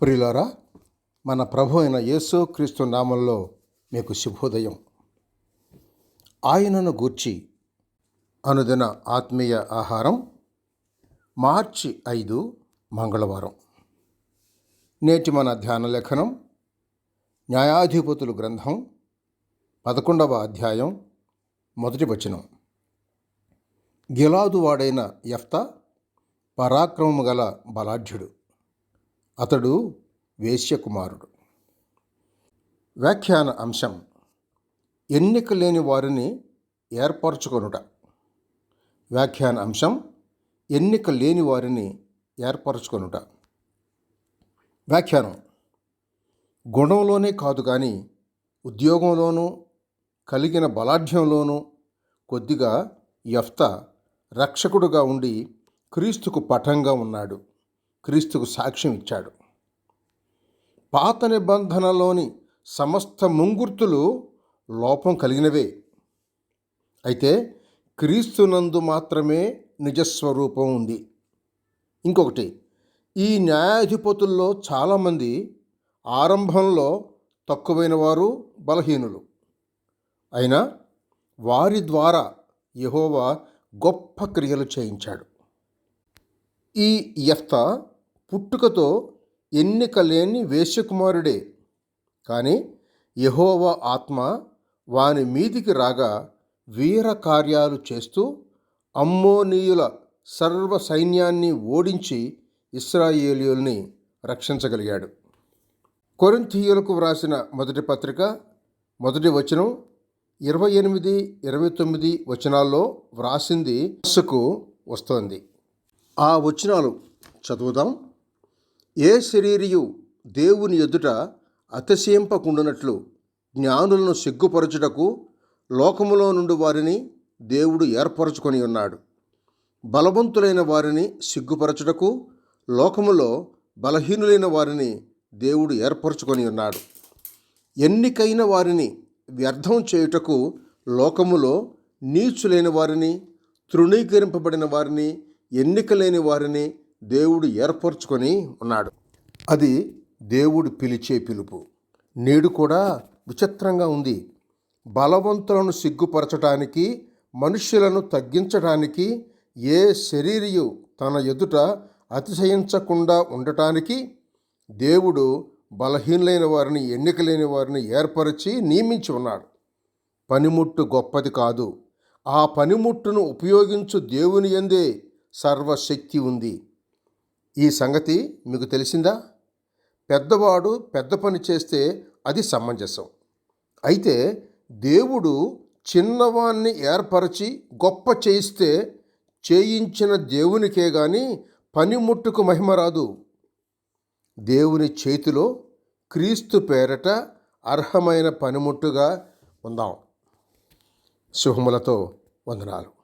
ప్రియులారా మన ప్రభు అయిన యేసు క్రీస్తు నామంలో మీకు శుభోదయం. ఆయనను గూర్చి అనుదిన ఆత్మీయ ఆహారం మార్చి ఐదు మంగళవారం. నేటి మన ధ్యాన లేఖనం న్యాయాధిపతులు గ్రంథం పదకొండవ అధ్యాయం మొదటి వచనం. గిలాదువాడైన ఎఫ్త పరాక్రమము గల బలాఢ్యుడు. అతడు వేశ్యకుమారుడు. వ్యాఖ్యాన అంశం ఎన్నిక లేని వారిని ఏర్పరచుకొనుట. వ్యాఖ్యాన అంశం ఎన్నిక లేని వారిని ఏర్పరచుకొనుట. వ్యాఖ్యానం గుణంలోనే కాదు కానీ ఉద్యోగంలోనూ కలిగిన బలాఢ్యంలోనూ కొద్దిగా యఫ్త రక్షకుడుగా ఉండి క్రీస్తుకు పటంగా ఉన్నాడు. క్రీస్తుకు సాక్ష్యం ఇచ్చాడు. పాత నిబంధనలోని సమస్త ముంగుర్తులు లోపం కలిగినవే. అయితే క్రీస్తునందు మాత్రమే నిజస్వరూపం ఉంది. ఇంకొకటి ఈ న్యాయాధిపతుల్లో చాలామంది ఆరంభంలో తక్కువైన వారు బలహీనులు. అయినా వారి ద్వారా యహోవా గొప్ప క్రియలు చేయించాడు. ఈ యఫ్త పుట్టుకతో ఎన్నిక లేని వేశ్యకుమారుడే. కానీ యహోవా ఆత్మ వాని మీదికి రాగా వీర కార్యాలు చేస్తూ అమ్మోనీయుల సర్వ సైన్యాన్ని ఓడించి ఇస్రాయేలీయుల్ని రక్షించగలిగాడు. కొరింథీయులకు వ్రాసిన మొదటి పత్రిక మొదటి వచనం ఇరవై ఎనిమిది ఇరవై తొమ్మిది వచనాల్లో వ్రాసింది మనస్సుకు వస్తోంది. ఆ వచనాలు చదువుదాం. ఏ శరీరియు దేవుని ఎదుట అతిశయింపకుండునట్లు జ్ఞానులను సిగ్గుపరచుటకు లోకములో నుండి వారిని దేవుడు ఏర్పరచుకొని ఉన్నాడు. బలవంతులైన వారిని సిగ్గుపరచుటకు లోకములో బలహీనులైన వారిని దేవుడు ఏర్పరచుకొని ఉన్నాడు. ఎన్నికైన వారిని వ్యర్థం చేయుటకు లోకములో నీచులైన వారిని తృణీకరింపబడిన వారిని ఎన్నిక లేని వారిని దేవుడు ఏర్పరచుకొని ఉన్నాడు. అది దేవుడు పిలిచే పిలుపు. నేడు కూడా విచిత్రంగా ఉంది. బలవంతులను సిగ్గుపరచటానికి మనుష్యులను తగ్గించడానికి ఏ శరీరియు తన ఎదుట అతిశయించకుండా ఉండటానికి దేవుడు బలహీనులైన వారిని ఎన్నికలేని వారిని ఏర్పరిచి నియమించి ఉన్నాడు. పనిముట్టు గొప్పది కాదు. ఆ పనిముట్టును ఉపయోగించు దేవుని ఎందే సర్వశక్తి ఉంది. ఈ సంగతి మీకు తెలిసిందా? పెద్దవాడు పెద్ద పని చేస్తే అది సమంజసం. అయితే దేవుడు చిన్నవాణ్ణి ఏర్పరచి గొప్ప చేయిస్తే చేయించిన దేవునికే గాని పనిముట్టుకు మహిమ రాదు. దేవుని చేతిలో క్రీస్తు పేరట అర్హమైన పనిముట్టుగా ఉందాం. శుభములతో వందనాలు.